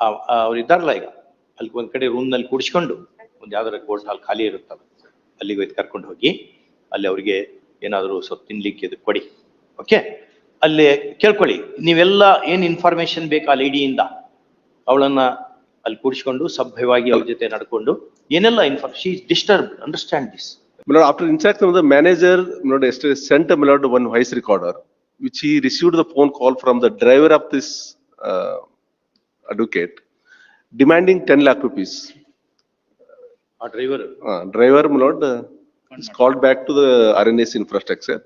ಅವ್ರು ಇದ್ದಾರಲ್ಲ ಈಗ. ಅಲ್ಲಿ ಒಂದ್ ಕಡೆ ರೂಮ್ನಲ್ಲಿ ಕೂಡಿಸ್ಕೊಂಡು ಒಂದ್ ಯಾವ್ದಾರ ಕೋರ್ಟ್ ಹಾಲ್ ಖಾಲಿ ಇರುತ್ತಲ್ಲ ಅಲ್ಲಿಗೆ ಒಯ್ದು ಕರ್ಕೊಂಡು ಹೋಗಿ ಅಲ್ಲಿ ಅವ್ರಿಗೆ ಏನಾದ್ರು ಸ್ವಲ್ಪ ತಿನ್ಲಿಕ್ಕೆ ಇದು ಕೊಡಿ. ಓಕೆ ಅಲ್ಲಿ ಕೇಳ್ಕೊಳ್ಳಿ ನೀವೆಲ್ಲ ಏನ್ ಇನ್ಫಾರ್ಮೇಶನ್ ಬೇಕು ಆ ಲೇಡಿಯಿಂದ ಅವಳನ್ನ ಅಲ್ಲಿ ಕೂಡಿಸ್ಕೊಂಡು ಸಭ್ಯವಾಗಿ ಅವ್ರ ಜೊತೆ ನಡ್ಕೊಂಡು ಏನೆಲ್ಲ she disturb understand this after after interaction with the manager, my lord, yesterday sent recorder my lord one voice recorder, which he received the phone call from the driver of this uh, advocate demanding 10 lakh rupees. ಆ driver Uh, driver, Mulod uh, is called back to the RNS infrastructure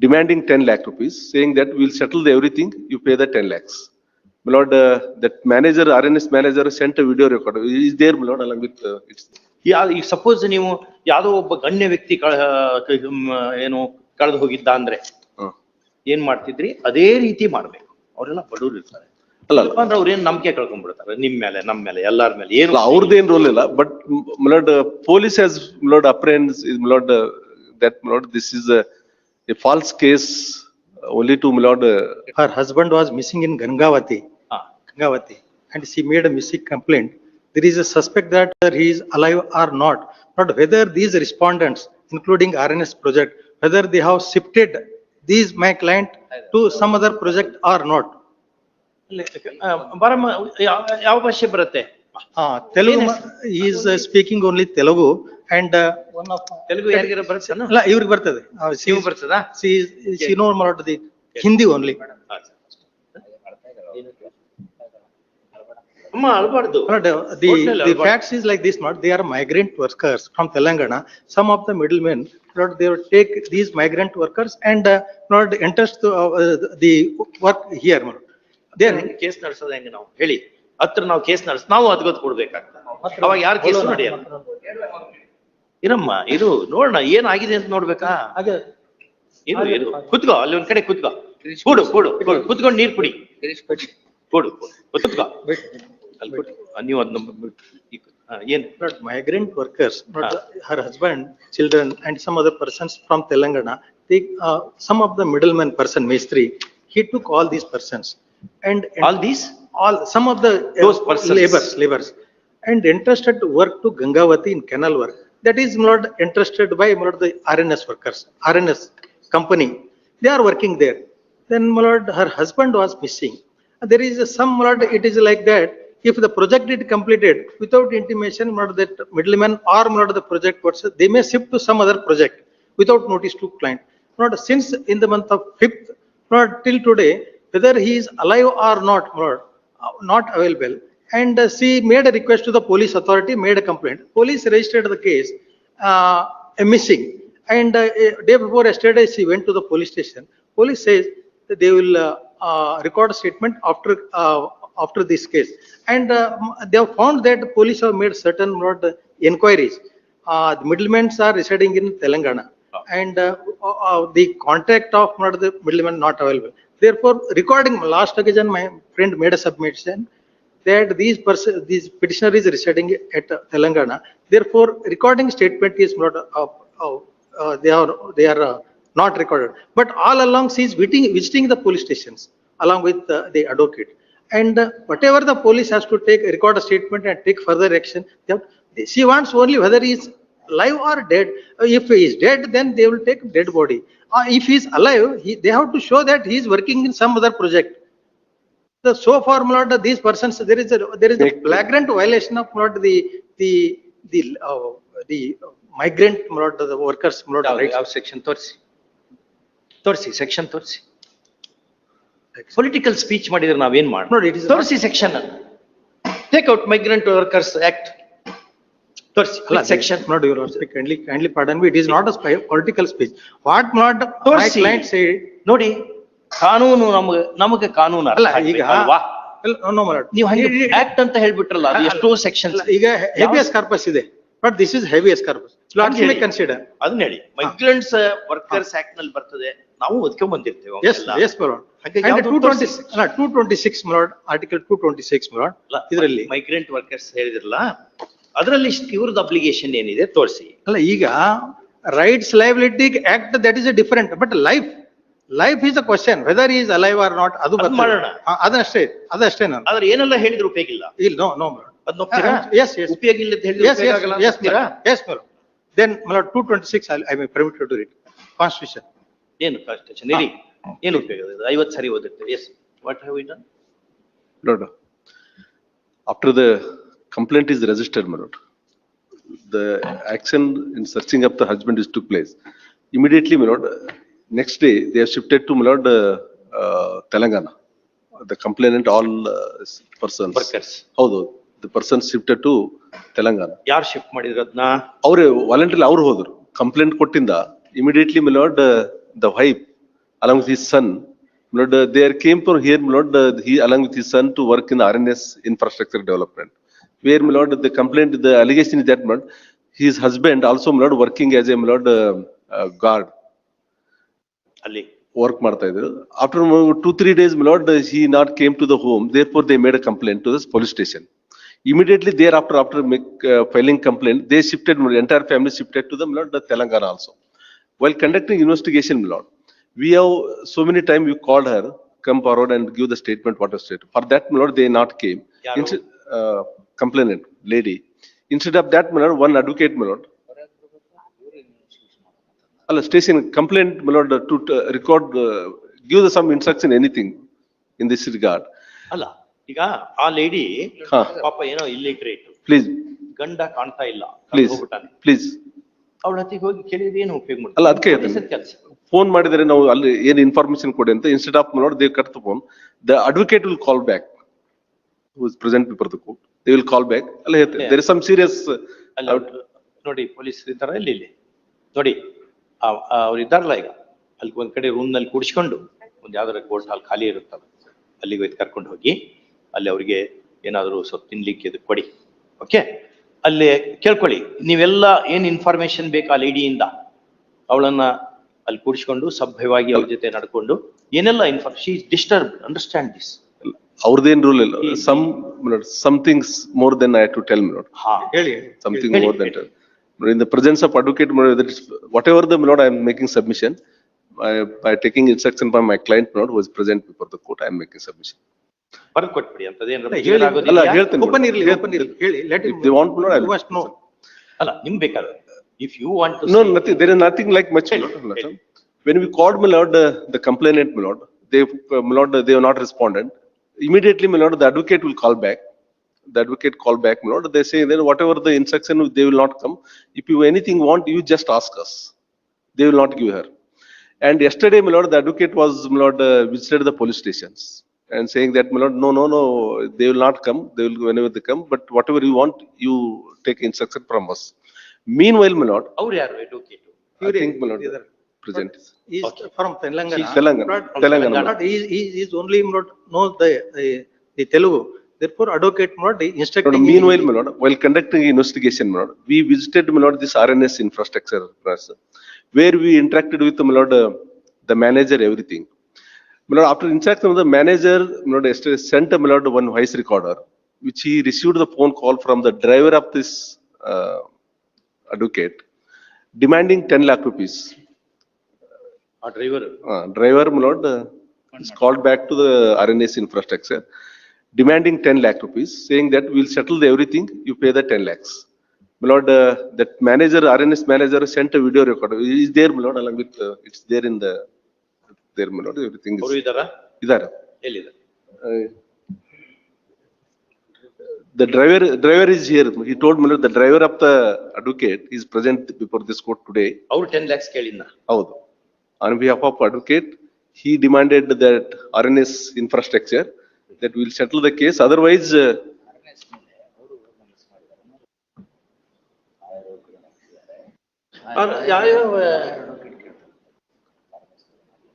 demanding 10 lakh rupees, saying that we'll settle the everything, you pay the 10 lakhs. Mulod, uh, that manager, RNS manager sent a video recorder, is there, Mulod, along with, uh, it's, ಯಾ ಈಗ suppose ನೀವು ಯಾವ್ದೋ ಒಬ್ಬ ಗಣ್ಯ ವ್ಯಕ್ತಿ ಕಳ ಕ- ಮ್, ಏನು ಕಳೆದು ಹೋಗಿದ್ದ ಅಂದ್ರೆ uh, ಏನ್ ಮಾಡ್ತಿದ್ರಿ ಅದೇ ರೀತಿ ಮಾಡ್ಬೇಕು ಅವರೆಲ್ಲ ಬಡವ್ರು ಇರ್ತಾರೆ ಅಲ್ಲ, ಅಲ್ಲ. ಅಂದ್ರೆ ಅವ್ರೇನ್ ನಂಬಿಕೆ ಕಳ್ಕೊಂಡ್ಬಿಡ್ತಾರೆ ನಿಮ್ ಮೇಲೆ ನಮ್ ಮೇಲೆ ಎಲ್ಲಾರ ಮೇಲೆ ಏನು ಅಲ್ಲ ಅವ್ರದ್ದೇನ್ ರೋಲ್ ಇಲ್ಲ but my lord police has my lord apprehends is my lord that my lord this is a false case only to my lord Her husband was missing in Gangavati, ಹಾ. Gangavati, and she made a missing complaint. There is a suspect that whether he is alive or not, but whether these respondents, including RNS project, whether they have shifted these my client to some other project or not. ಯಾವ ಭಾಷೆ ಬರುತ್ತೆ? Telugu is speaking only Telugu and Telugu ಇವ್ರಿಗೆ ಬರ್ತದೆ. ಸಿಂಗ್ ಬರ್ತದಾ? ಸಿನೋ ಮಾಡೋದು Hindi only migrant workers from Telangana some of the middle men not they take these migrant workers and ನೋಡ್ ಎಂಟರ್ಸ್ ದಿ ವರ್ಕ್ ಹಿಯರ್ ಅದೇ ನಿಮ್ಗೆ ಕೇಸ್ ನಡೆಸೋದು ಹೆಂಗ ನಾವು? ಹೇಳಿ. ಹತ್ರ ನಾವು ಕೇಸ್ ನಡೆಸ್ ನಾವು ಅದ್ಗೊತ್ ಕೊಡ್ಬೇಕಾಗ್ತದೆ. ಅವಾಗ ಯಾರು ಕೇಸ್ ನಡೆಯಲ್ಲ ಏನಮ್ಮ ಇದು ನೋಡೋಣ ಏನಾಗಿದೆ ಅಂತ ನೋಡ್ಬೇಕಾ? ಇದು ಇದು ಕುತ್ಕೋ ಅಲ್ಲಿ ಒಂದ್ ಕಡೆ ಕುತ್ಕೋ. ಕೂಡು ಕೂಡು ಕೂಡು. ಕುತ್ಕೊಂಡು ನೀರು ಕುಡಿ. ಕೂಡು ಕುತ್ಕೋ. ಅಲ್ಲಿ ಕೊಡಿ ನೀವು ಅದ್ ಏನ್? Migrant workers her husband children and some other persons from Telangana some of the middle man person ಮೇಸ್ತ್ರಿ he took all these persons and all these? all some of the uh, those persons. laborers laborers and entrusted to work to Gangavati in canal work. That is not entrusted by not the RNS workers RNS company. They are working there. Then my lord her husband was missing. There is some lord it is like that. If the project is completed without intimation not that middleman or not the project person they may shift to some other project without notice to client. Not since in the month of 5th not till today whether he is alive or not, or uh, not available. And uh, she made a request to the police authority, made a complaint. Police registered the case, uh, a missing. And uh, day before yesterday, she went to the police station. Police says that they will uh, uh, record a statement after, uh, after this case. And uh, they have found that the police have made certain not, inquiries. Uh, The middlemen are residing in Telangana. And uh, uh, the contact of not the middleman not available. Therefore, recording, last occasion, my friend made a submission that these person, these petitioner is residing at Telangana. Therefore, recording statement is not, uh, uh, uh, they are, they are uh, not recorded. But all along, she is visiting, visiting the police stations along with uh, the advocate. And uh, whatever the police has to take, record a statement and take further action, they have- she wants only whether he is alive or dead. Uh, If he is dead, then they will take dead body. Uh, If he is alive, he, they have to show that he is working in some other project. The so far, my lord, these persons, there is a, there is a flagrant violation of, my lord, the, the, the, uh, the migrant, my lord, the workers, my lord, rights. ಯಾವ section ತೋರಿಸಿ ತೋರಿಸಿ section ತೋರಿಸಿ political speech ಮಾಡಿದ್ರೆ ನಾವೇನ್ ಮಾಡಿ ನೋಡಿ, it is ತೋರಿಸಿ section take out migrant workers act section ನೋಡಿ your speak kindly kindly pardon be it is not a spy political speech what not ತೋರಿಸಿ. ಕ್ಲೈಂಟ್ ಸೈಡ್ ನೋಡಿ ಕಾನೂನು ನಮಗೆ ನಮಗೆ ಕಾನೂನು ಅಲ್ಲ ಈಗ ವಾ ನೀವು ಹಂಗೆ ಆಕ್ಟ್ ಅಂತ ಹೇಳ್ಬಿಟ್ರಲ್ಲ ಎಷ್ಟೋ ಸೆಕ್ಷನ್ ಈಗ ಹೆವಿ ಎಸ್ಕಾರ್ಪಸ್ ಇದೆ. ಬಟ್ ದಿಸ್ ಇಸ್ ಹೆವಿ ಎಸ್ಕಾರ್ಪಸ್ ಲಾಟ್ಲಿ ಕನ್ಸಿಡರ್ ಅದನ್ನ ಹೇಳಿ. ಮೈಗ್ರೆಂಟ್ಸ್ ವರ್ಕರ್ಸ್ ಆಕ್ಟ್ನಲ್ಲಿ ಬರ್ತದೆ. ನಾವು ಒದ್ಕೊಂಡ್ ಬಂದಿರ್ತೇವೆ ಎಸ್ ಎಸ್ ಬರೋಣ ಟೂ ಟ್ವೆಂಟಿ ಸಿಕ್ಸ್ ಮರೋಣ ಆರ್ಟಿಕಲ್ ಟೂ ಟ್ವೆಂಟಿ ಸಿಕ್ಸ್ ಮರೋಣ ಇದರಲ್ಲಿ. ಮೈಗ್ರೆಂಟ್ ವರ್ಕರ್ಸ್ ಹೇಳಿದ್ರಲ್ಲ ಅದರಲ್ಲಿ ಇವ್ರದ್ದು ಅಪ್ಲಿಕೇಶನ್ ಏನಿದೆ ತೋರಿಸಿ ಅಲ್ಲ ಈಗ rights liability act that is a different but life life is a question whether is alive or not not, ಅದು. ಮಾಡೋಣ. ಅದಷ್ಟೇ, ಅದಷ್ಟೇ ನಾನು. ಆದ್ರೆ ಏನೆಲ್ಲ ಹೇಳಿದ್ರು ಉಪಯೋಗ ಇಲ್ಲ ಇಲ್ಲ, ನೋ lord. ಅದ್ ಎಸ್ ಎಸ್. ಉಪಯೋಗ ಇಲ್ಲ ಅಂತ ಎಸ್ ಎಸ್ ಎಸ್ ದೆನ್ ಆಗಲ್ಲ ಅಂತ yes, my I lord. yes, to read, constitution. ಏನು ಕಾನ್ಸ್ಟಿಟ್ಯೂಷನ್ ಇರಿ ಏನು ಉಪಯೋಗ ಐವತ್ತು ಸರಿ ಓದಿರ್ತೀವಿ yes what have it done ನೋಡು after the complaint is registered, my lord, the action in searching up the husband is took place. Immediately, my lord, next day, they have shifted to, my lord, uh, uh, Telangana. The complainant, all uh, persons. Workers ಹೌದು, the person shifted to Telangana. ಯಾರು shift ಮಾಡಿದ್ರು ಅದನ್ನ ಅವ್ರೆ voluntary ಅವ್ರು ಹೋದ್ರು complaint ಕೊಟ್ಟಿಂದ immediately my lord the wife along with his son my lord there came for here my lord he along with his son to work in R N S infrastructure development Where my lord the complaint the allegation is that my lord his husband also my lord working as a my lord guard ಅಲ್ಲಿ work ಮಾಡ್ತಾ ಇದ್ರು after two three days my lord he not came to the home therefore they made a complaint to the police station immediately thereafter after make filing complaint they shifted entire family shifted to the my lord Telangana also while conducting investigation, my lord, we have so many time we called her, come forward and give the statement, what was stated. For that, my lord, they not came. ಯಾರು? Instead, uh, complainant, lady. Instead of that, my lord, one advocate, my lord. ಅಲ್ಲ lord, to uh, record, uh, give the some instruction, anything in this regard. ಅಲ್ಲ ಈಗ ಆ lady ಹಾ. ಪಾಪ ಏನೋ illiterate Please, ಗಂಡ ಕಾಣ್ತಾ ಇಲ್ಲ please, ಹೋಗ್ಬಿಟ್ಟಾನೆ please. ಅವಳ ಹತ್ತಿಗೆ ಹೋಗಿ ಕೇಳಿದ್ರೆ ಏನು ಉಪಯೋಗ ಅಲ್ಲ, ಅದ್ಕೆ ಹೇಳ್ತೀನಿ. ಕೆಲಸ ಫೋನ್ ಮಾಡಿದರೆ ನಾವು ಅಲ್ಲಿ ಏನ್ ಇನ್ಫಾರ್ಮೇಶನ್ ಕೊಡಿ ಅಂತ ಇನ್ಸ್ಟೆಡ್ ಆಫ್ ನೋಡಿ they cut the phone the advocate will call back who is present before the court they will call back ಅಲ್ಲ ದೇರ್ ಇಸ್ ಸಮ್ ಸೀರಿಯಸ್ ನೋಡಿ ಪೊಲೀಸ್ ಇದ್ದಾರ ಇಲ್ಲಿ ಇಲ್ಲಿ. ನೋಡಿ ಅವ್ರು ಇದ್ದಾರಲ್ಲ ಈಗ. ಅಲ್ಲಿ ಒಂದ್ ಕಡೆ ರೂಮ್ನಲ್ಲಿ ಕೂಡಿಸ್ಕೊಂಡು ಒಂದ್ ಯಾವ್ದಾರ ಕೋರ್ಟ್ ಹಾಲ್ ಖಾಲಿ ಇರುತ್ತಲ್ಲ ಅಲ್ಲಿಗೆ ಒಯ್ದು ಕರ್ಕೊಂಡು ಹೋಗಿ ಅಲ್ಲಿ ಅವ್ರಿಗೆ ಏನಾದ್ರು ಸ್ವಲ್ಪ ತಿನ್ಲಿಕ್ಕೆ ಇದು ಕೊಡಿ. ಓಕೆ ಅಲ್ಲಿ ಕೇಳ್ಕೊಳ್ಳಿ ನೀವೆಲ್ಲ ಏನ್ ಇನ್ಫಾರ್ಮೇಶನ್ ಬೇಕು ಆ ಲೇಡಿಯಿಂದ ಅವಳನ್ನ ಅಲ್ಲಿ ಕೂಡಿಸ್ಕೊಂಡು ಸಭ್ಯವಾಗಿ ಅವ್ರ ಜೊತೆ ನಡ್ಕೊಂಡು ಏನೆಲ್ಲ inform she disturb understand this ಅವ್ರದ್ದೇನ್ rule ಇಲ್ಲ some some things more then I to tell ನೋಡ್ ಹಾ ಹೇಳಿ, ಹೇಳಿ. something ಹೇಳಿ, more than ಹೇಳಿ. that. In the presence of advocate, that is, whatever the, my lord, I am making submission, by, by taking instruction from my client, my lord, who is present before the court, I am making submission. ಬರ್ದ್ ಕೊಟ್ಬಿಡಿ ಅಂತದೇನಾದ್ರು ಹೇಳಿ, clear ಅಲ್ಲ, ಆಗೋದಿಲ್ಲ? ಅಲ್ಲ, ಹೇಳ್ತೀನಿ. Open ಇರ್ಲಿ, Yes, open ಇರ್ಲಿ, ಹೇಳಿ, let him. If they want to know, I'll- You must know. ಅಲ್ಲ ನಿಮ್ ಬೇಕಾದ್ರೆ if you want to No, nothing, there is nothing like much, my lord, my lord. When we called, my lord, uh, the complainant, my lord, they, uh, my lord, they have not responded. Immediately, my lord, the advocate will call back. The advocate call back, my lord, they say then whatever the instruction, they will not come. If you anything want, you just ask us. They will not give her. And yesterday, my lord, the advocate was, my lord, uh, visited the police stations and saying that, my lord, no, no, no, they will not come, they will, whenever they come, but whatever you want, you take instruction from us. Meanwhile, my lord, ಅವ್ರು ಯಾರು advocate I think, my lord, ಇದ್ದಾರೆ. present. He is Okay. from Telangana. He's Telangana. Not- Telangana. Not, he is, he is only, not, know the, the- the Telugu. Therefore, advocate, not Lord, instructing. in Meanwhile, Hindi. while conducting investigation, my we visited, my lord, this RNS infrastructure, person, where we interacted with, my uh, the manager, everything. My after interaction with the manager, my lord, yesterday sent, my one voice recorder, which he received the phone call from the driver of this uh, advocate, demanding ten lakh rupees ಆ driver Uh, driver, my lord, uh, is called back to the RNS infrastructure, demanding ten lakh rupees, saying that we'll settle the everything, you pay the ten lakhs. My lord, uh, that manager, RNS manager sent a video recorder, is there, my lord, along with, uh, it's there in the, there, my lord, everything ಅವರು is, ಇದಾರ idara. ಎಲ್ಲಿದ್ದಾರೆ Uh, The driver, driver is here, he told me, the driver of the advocate is present before this court today. ಅವ್ರು ten lakhs ಕೇಳಿದ್ನ ಹೌದು on behalf of advocate, he demanded that RNS infrastructure that will settle the case. Otherwise, uh, uh, uh,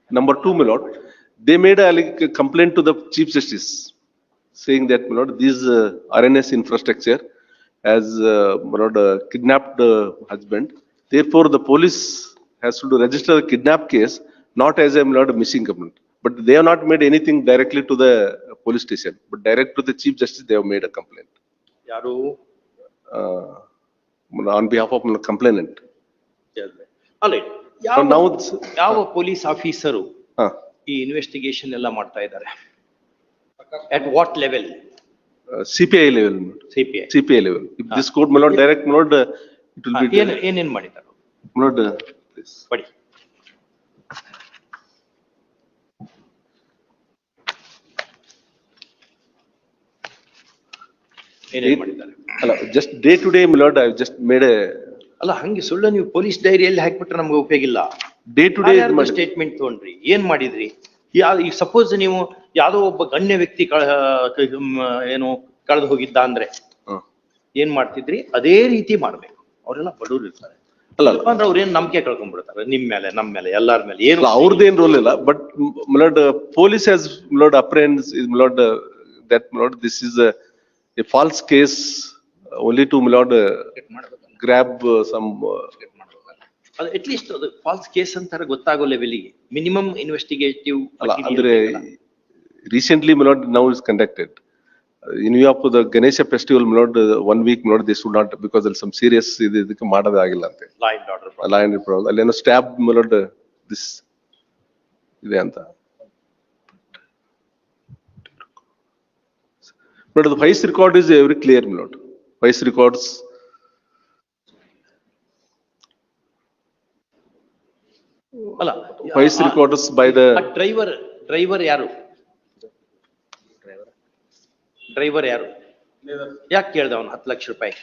number two, my lord, they made a, a complaint to the chief justice saying that, my lord, this uh, RNS infrastructure has uh, my lord, uh, kidnapped the husband. Therefore, the police the police has to register kidnap case not as a milord missing complaint but they have not made anything directly to the police station but direct to the chief justice they have made a complaint ಯಾರು uh, on behalf of complainant. ಅಲ್ಲ So ಯಾವ now, it's- ಯಾವ police officer ಹಾ, ಈ investigation ಎಲ್ಲ ಮಾಡ್ತಾ ಇದ್ದಾರೆ. At what level CPI level, C P I CPI level. If this court, my lord, direct, my lord, uh, it will be. ಏನ್ ಏನೇನ್ ಮಾಡಿದ್ದಾರೆ? My lord, uh, please. ಬಡಿ ಏನೇನ್ ಮಾಡಿದ್ದಾರೆ ಅಲ್ಲ, just day to day, my lord, I just made a, ಅಲ್ಲ ಹಂಗೆ ಸುಳ್ಳು ನೀವು ಪೊಲೀಸ್ ಡೈರಿಯಲ್ಲಿ ಹಾಕ್ಬಿಟ್ರೆ ನಮ್ಗೆ ಉಪಯೋಗ ಇಲ್ಲ day to day. my lord. Statement ತಗೊಂಡ್ರಿ ಏನ್ ಮಾಡಿದ್ರಿ ಯಾ ಈಗ ಸಪೋಸ್ ನೀವು ಯಾವ್ದೋ ಒಬ್ಬ ಗಣ್ಯ ವ್ಯಕ್ತಿ ಕಳ ಏನು ಕಳೆದು ಹೋಗಿದ್ದ ಅಂದ್ರೆ. ಏನ್ ಮಾಡ್ತಿದ್ರಿ ಅದೇ ರೀತಿ ಮಾಡ್ಬೇಕು ಅವರೆಲ್ಲ ಬಡವ್ರು ಇರ್ತಾರೆ ಅಲ್ಲ ಅಂದ್ರೆ ಅವ್ರ ಏನ್ ನಂಬಿಕೆ ಕಳ್ಕೊಂಡ್ಬಿಡ್ತಾರೆ? ನಿಮ್ ಮೇಲೆ ನಮ್ಮ ಮೇಲೆ ಎಲ್ಲಾರ ಮೇಲೆ ಏನು ಅವ್ರದ್ದೇನ್ ರೋಲ್ ಇಲ್ಲ but milord police has milord apprehends is that milord this is a false case only to milord grab some ಅದು ಅಟ್ ಲೀಸ್ಟ್ ಅದು ಫಾಲ್ಸ್ ಕೇಸ್ ಅಂತಾರೆ ಗೊತ್ತಾಗೋ ಲೆವೆಲಿಗೆ ಮಿನಿಮಮ್ ಇನ್ವೆಸ್ಟಿಗೇಟಿವ್ ಅಂದ್ರೆ recently milord now is conducted Uh, festival, my lord, uh, one week, my lord, should not, because there some serious, ಇದು ಇದಕ್ಕೆ ಮಾಡೋದಾಗಿಲ್ಲ ಅಂತೆ. ಲಾ ಅಂಡ್ ಆರ್ಡರ್ problem, ಅಲ್ಲೇನೋ lord, uh, this ಇದೆ ಅಂತ. Vice record is very clear, my lord. Vice records, ಅಲ್ಲ vice records by the, driver driver ಯಾರು driver ಯಾರು? ಯಾಕೆ ಕೇಳ್ದ ಅವನು ಹತ್ತು ಲಕ್ಷ ರೂಪಾಯಿ?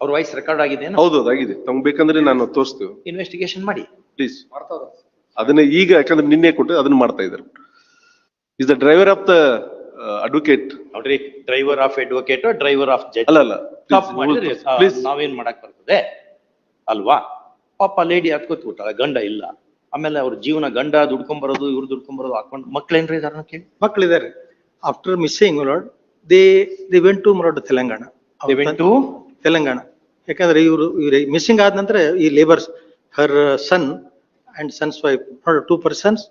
ಅವ್ರ ವಾಯ್ಸ್ ರೆಕಾರ್ಡ್ ಆಗಿದೆ ಹೌದು ಅದಾಗಿದೆ, ತಮ್ಗೆ ಬೇಕಂದ್ರೆ ನಾನು ತೋರಿಸ್ತೇವೆ, ಇನ್ವೆಸ್ಟಿಗೇಷನ್ ಮಾಡಿ. ಪ್ಲೀಸ್. ಅದನ್ನ ಈಗ ಯಾಕಂದ್ರೆ ನಿನ್ನೆ ಕೊಟ್ಟು ಅದನ್ನ ಮಾಡ್ತಾ ಇದ್ದಾರೆ. Is the driver of the advocate ನೋಡ್ರಿ driver of advocate driver of judge ಅಲ್ಲ ಅಲ್ಲ. ನಾವೇನ್ ಮಾಡಕ್ ಬರ್ತದೆ? ಅಲ್ವಾ? ಪಾಪ ಲೇಡಿ ಹತ್ಕೋತ್ ಬಿಟ್ಟಾಳ ಗಂಡ ಇಲ್ಲ. ಆಮೇಲೆ ಅವ್ರ ಜೀವನ ಗಂಡ ದುಡ್ಕೊಂಡ್ ಬರೋದು ಇವ್ರು ದುಡ್ಕೊಂಡ್ ಬರೋದು ಹಾಕೊಂಡ್ ಮಕ್ಳೇನ್ರಿ ಇದಾರ ಕೇಳಿ? After missing lord they they went to lord Telangana They went to? Telangana ಯಾಕಂದ್ರೆ ಇವರು ಇವ್ರ ಮಿಸ್ಸಿಂಗ್ ಆದ ನಂತರ ಈ labours her son and sons wife two persons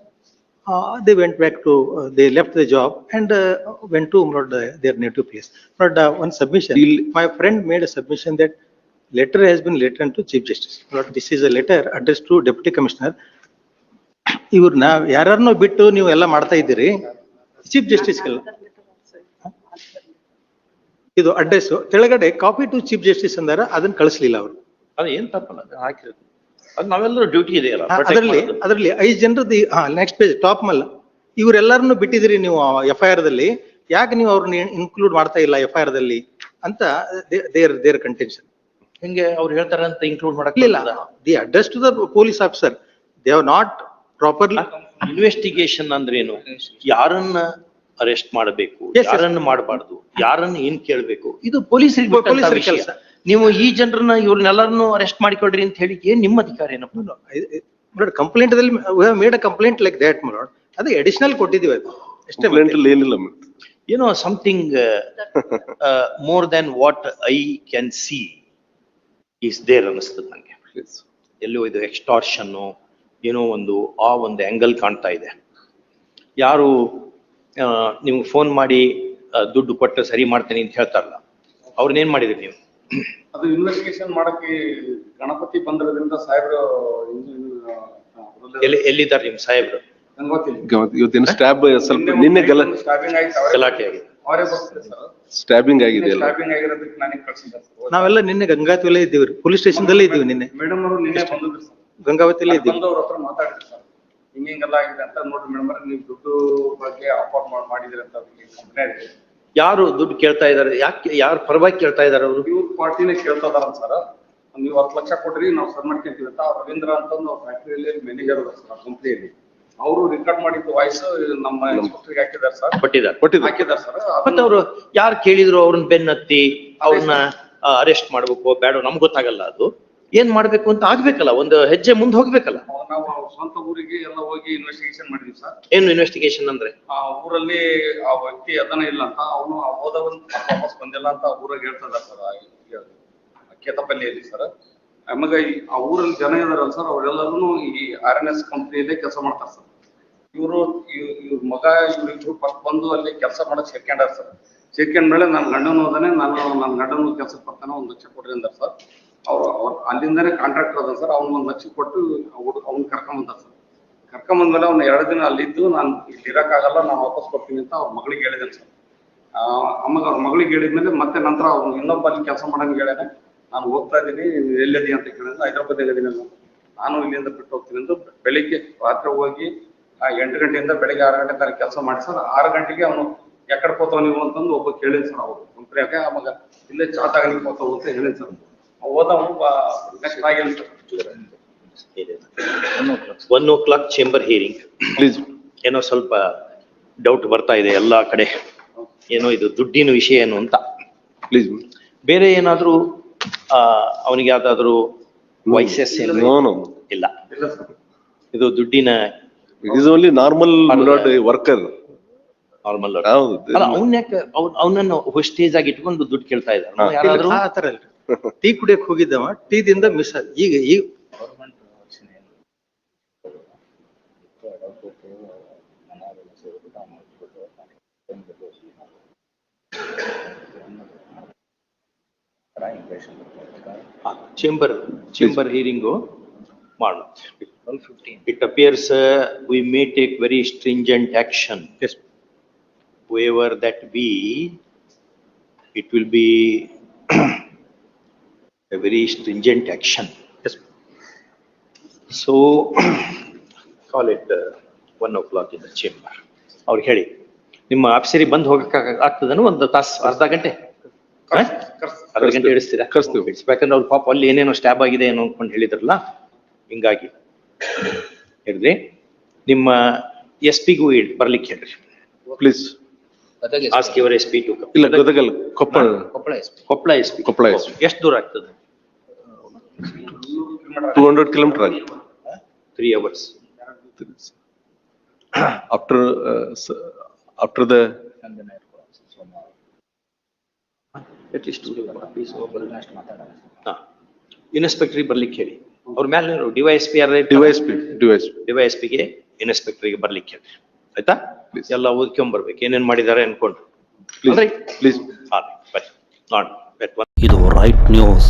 they went back to they left the job and went to lord there native place lord one submission my friend made a submission that letter has been letter to chief justice lord this is a letter address to deputy commissioner ಇವ್ರು ನಾವು ಯಾರನ್ನೋ ಬಿಟ್ಟು ನೀವು ಎಲ್ಲ ಮಾಡ್ತಾ ಇದ್ದೀರಿ chief justice ಇದು address ಕೆಳಗಡೆ ಕಾಪಿ ಟು ಚೀಫ್ ಜಸ್ಟಿಸ್ ಅಂದಾರ ಅದನ್ನ ಕಳಿಸ್ಲಿಲ್ಲ ಅವರು. ಅದು ಏನ್ ತಪ್ಪಲ್ಲ ಹಾಕಿರೋದು. ಅದು ನಾವೆಲ್ಲರೂ ಡ್ಯೂಟಿ ಇದೆಯಲ್ಲ ಅದರಲ್ಲಿ. ಅದರಲ್ಲಿ ಐದು ಜನರದ್ದು ನೆಕ್ಸ್ಟ್ ಪೇಜ್ ಟಾಪ್ ಮಲ್ಲ. ಇವರೆಲ್ಲರನ್ನು ಬಿಟ್ಟಿದ್ರಿ ನೀವು ಎಫ್ ಐ ಆರ್ ದಲ್ಲಿ ಯಾಕೆ ನೀವು ಅವ್ರನ್ನ ಇನ್ಕ್ಲೂಡ್ ಮಾಡ್ತಾ ಇಲ್ಲ ಎಫ್ ಐ ಆರ್ ದಲ್ಲಿ ಅಂತ ದೇರ್ ದೇರ್ ಕಂಟೆನ್ಷನ್ ಹಿಂಗೆ ಅವ್ರು ಹೇಳ್ತಾರೆ ಅಂತ include ಮಾಡಕ್ಲಿಲ್ಲ the address to the police officer they are not properly investigation ಅಂದ್ರೇನು ಯಾರನ್ನ ಅರೆಸ್ಟ್ ಮಾಡಬೇಕು. ಯಾರನ್ನ ಮಾಡಬಾರ್ದು ಯಾರನ್ನ ಏನ್ ಕೇಳಬೇಕು? ಇದು ಪೊಲೀಸರಿಗೆ ಕೆಲಸ. ನೀವು ಈ ಜನರನ್ನ ಇವ್ರನ್ನೆಲ್ಲರನ್ನು ಅರೆಸ್ಟ್ ಮಾಡಿಕೊಡ್ರಿ ಅಂತ ಹೇಳಿ ಏನ್ ನಿಮ್ಮ ಅಧಿಕಾರ ಏನಪ್ಪ? ನೋಡಿ ಕಂಪ್ಲೇಂಟ್ ದಲ್ಲಿ made a complaint like that ಮಾಡೋಡ್ ಅದೇ ಅಡಿಷನಲ್ ಕೊಟ್ಟಿದೀವಿ ಅದು. ಅಷ್ಟೇ complaint ಅಲ್ಲಿ ಏನಿಲ್ಲ. madam. ಏನೋ something more then what I can see is there ಅನಿಸ್ತದೆ ನಂಗೆ. ಎಲ್ಲೋ ಇದು ಎಕ್ಸ್ಟಾರ್ಷನ್ ಏನೋ ಒಂದು ಆ ಒಂದು ಆಂಗಲ್ ಕಾಣ್ತಾ ಇದೆ. ಯಾರು ಆ, ನಿಮ್ಗೆ ಫೋನ್ ಮಾಡಿ ದುಡ್ಡು ಕೊಟ್ಟರೆ ಸರಿ ಮಾಡ್ತೀನಿ ಅಂತ ಹೇಳ್ತಾರಲ್ಲ ಅವ್ರನ್ನೇನ್ ಮಾಡಿದ್ರಿ ನೀವು? ಅದು ಇನ್ವೆಸ್ಟಿಗೇಷನ್ ಮಾಡಕ್ಕೆ ಗಣಪತಿ ಬಂದಿರೋದ್ರಿಂದ ಸಾಹೇಬ್ರು ಎಲ್ಲಿ ಎಲ್ಲಿದ್ದಾರೆ ನಿಮ್ ಸಾಹೇಬ್ರು? ಇವತ್ತಿನ ಸ್ಟ್ಯಾಬ್ ಸ್ವಲ್ಪ ನಿನ್ನೆ ಗಲಾಟೆ ಆಗಿದೆ. ಸ್ಟ್ಯಾಬಿಂಗ್ ಆಗಿದೆ ನಾವೆಲ್ಲ ನಿನ್ನೆ ಗಂಗಾವತಿಯಲ್ಲೇ ಇದ್ದೀವಿ ಪೊಲೀಸ್ ಸ್ಟೇಷನ್ ದಲ್ಲೇ ಇದ್ದೀವಿ ನಿನ್ನೆ. ಮೇಡಮ್ ಅವರು ನಿನ್ನೆ ಬಂದಿದ್ರು ಅಲ್ಲಿ ಇದ್ದೀವಿ. ಹತ್ರ ಮಾತಾಡಿದ್ರು ಸರ್. ಹಿಂಗ ಹಿಂಗೆಲ್ಲ ಆಗಿದೆ ಅಂತ ನೋಡ್ರಿ ಮೇಡಮ್ ನೀವು ದುಡ್ಡು ಬಗ್ಗೆ ಆಫರ್ ಮಾಡಿದ್ರಿ ಅಂತ ಕಂಪ್ಲೇಂಟ್ ಯಾರು ದುಡ್ಡು ಕೇಳ್ತಾ ಇದಾರೆ ಯಾಕೆ ಯಾರ ಪರವಾಗಿ ಕೇಳ್ತಾ ಇದಾರೆ ಅವರು? ಇವ್ರ ಪಾರ್ಟಿನೇ ಕೇಳ್ತಾ ಇದಾರ ಸರ್. ನೀವು ಹತ್ತು ಲಕ್ಷ ಕೊಡ್ರಿ ನಾವು ಸರ್ ಮಾಡ್ಕೊಂತೀವಿ ಅಂತ ರವೀಂದ್ರ ಅಂತ ಒಂದು ಫ್ಯಾಕ್ಟ್ರಿಯಲ್ಲಿ ಮ್ಯಾನೇಜರ್ ಸರ್ ಕಂಪ್ನಿಯಲ್ಲಿ ಅವರು ರೆಕಾರ್ಡ್ ಮಾಡಿದ್ದು ವಾಯ್ಸ್ ನಮ್ಮ ಇನ್ಸ್ಪೆಕ್ಟರ್ಗೆ ಹಾಕಿದ್ದಾರೆ ಸರ್. ಕೊಟ್ಟಿದ್ದಾರೆ ಕೊಟ್ಟಿದ್ದು. ಹಾಕಿದ್ದಾರೆ ಸರ್. ಮತ್ತೆ ಅವರು ಯಾರು ಕೇಳಿದ್ರು ಅವ್ರನ್ನ ಬೆನ್ನತ್ತಿ ಅವ್ರನ್ನ ಅರೆಸ್ಟ್ ಮಾಡ್ಬೇಕು ಬೇಡ ನಮ್ಗೆ ಗೊತ್ತಾಗಲ್ಲ ಅದು. ಏನ್ ಮಾಡ್ಬೇಕು ಅಂತ ಆಗ್ಬೇಕಲ್ಲ ಒಂದು ಹೆಜ್ಜೆ ಮುಂದೆ ಹೋಗ್ಬೇಕಲ್ಲ. ನಾವು ಸ್ವಂತ ಊರಿಗೆ ಎಲ್ಲ ಹೋಗಿ ಇನ್ವೆಸ್ಟಿಗೇಷನ್ ಮಾಡಿದ್ವಿ ಸರ್. ಏನು ಇನ್ವೆಸ್ಟಿಗೇಷನ್ ಅಂದ್ರೆ? ಆ ಊರಲ್ಲಿ ಆ ವ್ಯಕ್ತಿ ಅದನ ಇಲ್ಲ ಅಂತ ಅವನು ಹೋದವನ್ ವಾಪಸ್ ಬಂದಿಲ್ಲ ಅಂತ ಊರಾಗ ಹೇಳ್ತದ ಸರ್ ಕೇತಪಲ್ಲಿಯಲ್ಲಿ ಸರ್. ಆಮೇಲೆ ಈ ಆ ಊರಲ್ಲಿ ಜನ ಇದಾರಲ್ಲ ಸರ್ ಅವರೆಲ್ಲರೂ ಈ ಆರ್ ಎನ್ ಎಸ್ ಕಂಪ್ನಿಯಲ್ಲೇ ಕೆಲಸ ಮಾಡ್ತಾರೆ ಸರ್. ಇವರು ಇವ್ರ ಮಗ ಇವ್ರಿಬ್ರು ಫಸ್ಟ್ ಬಂದು ಅಲ್ಲಿ ಕೆಲಸ ಮಾಡಕ್ ಸೇರ್ಕೊಂಡಾರ ಸರ್. ಸೇರ್ಕೊಂಡ್ಮೇಲೆ ನನ್ನ ಗಂಡನ ಹೋದಾನೆ ನಾನು ನನ್ನ ಗಂಡನ ಕೆಲಸಕ್ಕೆ ಬರ್ತಾನೆ ಒಂದು ಲಕ್ಷ ಕೊಡ್ರಿ ಅಂದಾರ ಸರ್. ಅವ್ರು, ಅವ್ರ ಅಲ್ಲಿಂದಾನೆ ಕಾಂಟ್ರಾಕ್ಟರ್ ಅದ ಸರ್ ಅವ್ನ ಒಂದು ಲಕ್ಷ ಕೊಟ್ಟು ಅವ್ನ್ ಕರ್ಕೊಂಡ್ ಬಂದಾರ ಸರ್ ಕರ್ಕೊಂಬಂದ್ಮೇಲೆ ಅವ್ನ ಎರಡು ದಿನ ಅಲ್ಲಿದ್ದು, ನಾನು ಇಲ್ಲಿ ಇರೋಕ್ಕಾಗಲ್ಲ, ನಾನು ವಾಪಸ್ ಕೊಡ್ತೀನಿ ಅಂತ ಅವ್ರ ಮಗಳಿಗೆ ಹೇಳಿದ್ದೇನೆ ಸರ್ ಅಮ್ಮಗೆ ಅವ್ರ ಮಗಳಿಗೆ ಹೇಳಿದ್ಮೇಲೆ ಮತ್ತೆ ನಂತರ ಅವ್ನು ಇನ್ನೊಬ್ಬ ಅಲ್ಲಿ ಕೆಲಸ ಮಾಡಂಗೆ ಹೇಳ್ಯಾನೆ ನಾನು ಹೋಗ್ತಾ ಇದ್ದೀನಿ ಎಲ್ಲಿದಿ ಅಂತ ಕೇಳಿದ್ರೆ ಹೈದ್ರಾಬಾದ್ ಇದ್ದೀನಿ ನಾನು ಇಲ್ಲಿಂದ ಬಿಟ್ಟು ಹೋಗ್ತೀನಿ ಅಂತ ಬೆಳಿಗ್ಗೆ ರಾತ್ರಿ ಹೋಗಿ, ಆ ಎಂಟು ಗಂಟೆಯಿಂದ ಬೆಳಿಗ್ಗೆ ಆರು ಗಂಟೆ ತನಕ ಕೆಲಸ ಮಾಡಿ ಸರ್ ಆರು ಗಂಟೆಗೆ ಅವನು, ಎಕಡೆ ಹೋತಾವ ನೀವು? ಅಂತಂದು ಒಬ್ಬ ಕೇಳಿದ್ ಸರ್ ಅವರು. ಕಂಪ್ನಿಯಾಗ ಆವಾಗ ಇಲ್ಲೇ ಚಾ ಪೋತವ್ ಅಂತ ಹೇಳಿದ್ sir one o'clock chamber hearing please ಏನೋ ಸ್ವಲ್ಪ ಡೌಟ್ ಬರ್ತಾ ಇದೆ ಎಲ್ಲಾ ಕಡೆ. ಏನೋ ಇದು ದುಡ್ಡಿನ ವಿಷಯ ಏನು ಅಂತ. ಪ್ಲೀಸ್ ಬೇರೆ ಏನಾದ್ರೂ ಆ ಅವನಿಗೆ ಯಾವ್ದಾದ್ರೂ ವೈಸಸ್ ಏನು. ಇಲ್ಲ. ಇದು ದುಡ್ಡಿನ it is only lord, worker. Normal ಅವನ್ ಯಾಕೆ ಅವನನ್ನು ಸ್ಟೇಜ್ ಆಗಿ ಇಟ್ಕೊಂಡು ದುಡ್ಡು ಕೇಳ್ತಾ ಇದ್ದಾರೆ? ಯಾರಾದ್ರೂ ಟೀ ಕುಡಿಯಕ್ ಹೋಗಿದ್ದವ ಟೀ ದಿಂದ ಮಿಸ್ ಈಗ ಈಗ ಚೇಂಬರ್ ಚೇಂಬರ್ ಹಿಯರಿಂಗು ಮಾಡು it appears we may take very stringent action Yes. whoever that be, it will be a very stringent action. Yes. So call it uh, one o'clock in the chamber. ಅವ್ರಿಗೆ ಹೇಳಿ ನಿಮ್ಮ ಆಫೀಸರಿಗೆ ಬಂದು ಹೋಗಕ್ಕೆ ಆಗ್ತದನು ಒಂದು ತಾಸು ಅರ್ಧ ಗಂಟೆ? ಅರ್ಧ ಗಂಟೆ ಇಡಿಸ್ತೀರಾ ಕರ್ಸ್ತೀವಿ. ಯಾಕಂದ್ರೆ ಅವ್ರ ಪಾಪ ಅಲ್ಲಿ ಏನೇನೋ ಸ್ಟ್ಯಾಬ್ ಆಗಿದೆ ಏನೋ ಅನ್ಕೊಂಡು ಹೇಳಿದ್ರಲ್ಲ ಹಿಂಗಾಗಿ ಹೇಳಿದ್ರಿ ನಿಮ್ಮ ಎಸ್ ಪಿಗೂ ಬರ್ಲಿಕ್ಕೆ ಹೇಳ್ರಿ please ask your S P to ಇಲ್ಲ ಗದಗಲ್ Koppal Koppal S P Koppal SP. ಎಷ್ಟು ದೂರ ಆಗ್ತದೆ ಟೂ ಹಂಡ್ರೆಡ್ ಕಿಲೋಮೀಟರ್ ಆಗಿ. Three hours after after the inspector ಬರ್ಲಿಕ್ಕೆ ಹೇಳಿ. ಅವ್ರ ಮೇಲೆ ಡಿವೈಸ್ ಪಿ ಯಾರು D Y S P D Y S D Y S ಪಿಗೆ ಇನ್ಸ್ಪೆಕ್ಟರ್ಗೆ ಬರ್ಲಿಕ್ಕೆ ಹೇಳಿ. ಆಯ್ತಾ? ಎಲ್ಲ ಓದ್ಕೊಂಡ್ ಬರ್ಬೇಕು ಏನೇನ್ ಮಾಡಿದ್ದಾರೆ ಅನ್ಕೊಂಡು. ಪ್ಲೀಸ್ ಪ್ಲೀಸ್ ನೋಡಿ ಇದು ರೈಟ್ ನ್ಯೂಸ್